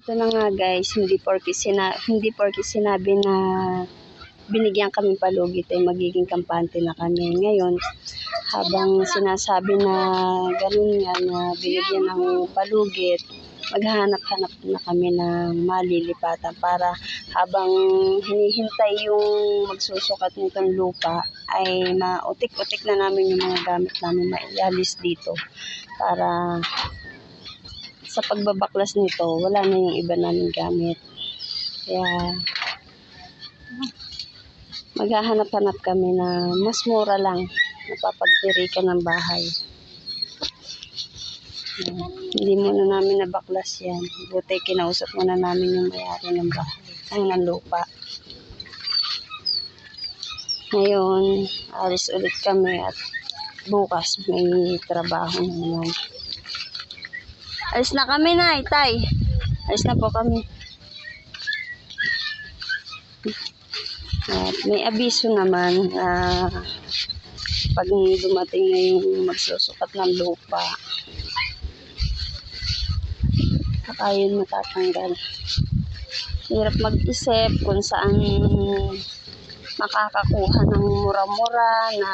Ito na nga guys, hindi porke, sina hindi porke sinabi na binigyan kami palugit ay magiging kampante na kami. Ngayon, habang sinasabi na ganun nga na binigyan ng palugit, maghahanap-hanap na kami ng malilipatan para habang hinihintay yung magsusukat nitong lupa ay mautik-utik na namin yung mga gamit namin maialis dito para sa pagbabaklas nito, wala na yung iba namin gamit. Kaya, maghahanap-hanap kami na mas mura lang napapagtirikan ng bahay. Ayan. Hindi muna namin nabaklas yan. Buti kinausap muna namin yung mayari ng bahay. Ay, ng lupa. Ngayon, alis ulit kami at bukas may trabaho na naman. Alis na kami na, tay. Alis na po kami. At may abiso naman na pag dumating na yung magsusukat ng lupa, saka yun matatanggal. Hirap mag-isip kung saan makakakuha ng mura-mura na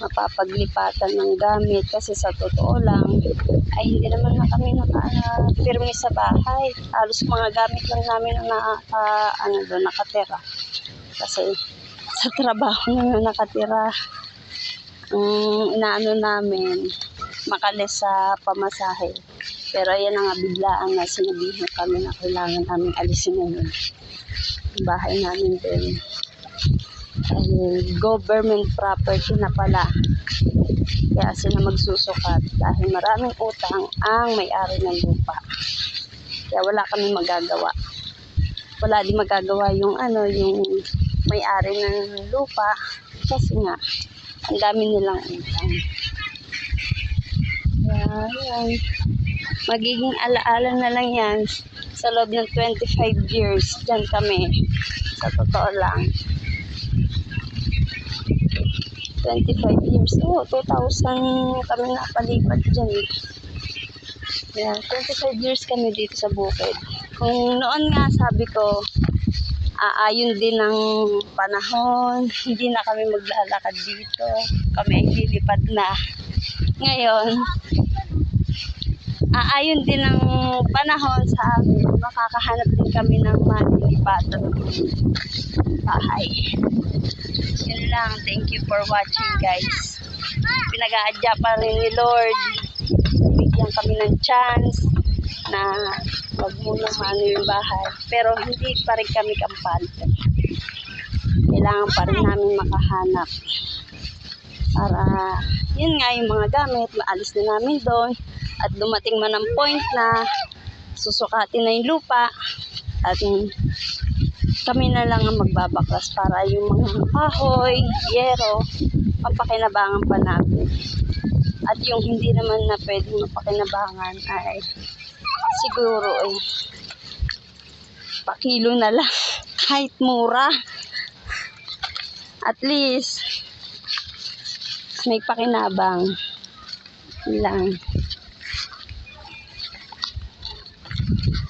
mapapaglipatan ng gamit kasi sa totoo lang ay hindi naman na kami nakapirmi sa bahay. Halos mga gamit lang namin ang naka, ano doon, nakatira. Kasi sa trabaho na nakatira, ang inaano namin, makalis sa pamasahe. Pero ayan na nga biglaan na sinabihan kami na kailangan namin alisin na yun. Bahay namin din ay government property na pala. Kaya sila magsusukat dahil maraming utang ang may-ari ng lupa. Kaya wala kami magagawa. Wala din magagawa yung ano, yung may-ari ng lupa kasi nga ang dami nilang utang. Kaya yan. Magiging alaala na lang yan sa loob ng 25 years. Diyan kami. Sa totoo lang. 25 years. Oo, 2000 kami napalipat dyan. Yeah, 25 years kami dito sa bukid. Kung noon nga sabi ko, aayon din ng panahon, hindi na kami maglalakad dito. Kami ay na. Ngayon, aayon din ng panahon sa amin. Makakahanap din kami ng malilipatan bahay. Yun lang. Thank you for watching, guys. Pinag-aadya pa rin ni Lord. Bigyan kami ng chance na wag muna maano yung bahay. Pero hindi pa rin kami kampante. Kailangan pa rin namin makahanap. Para, yun nga, yung mga gamit, maalis na namin doon. At dumating man ang point na susukatin na yung lupa. At kami na lang ang magbabaklas para yung mga kahoy, yero, mapakinabangan pa namin. At yung hindi naman na pwedeng mapakinabangan ay siguro ay pakilo na lang. Kahit mura. At least may pakinabang. Lang.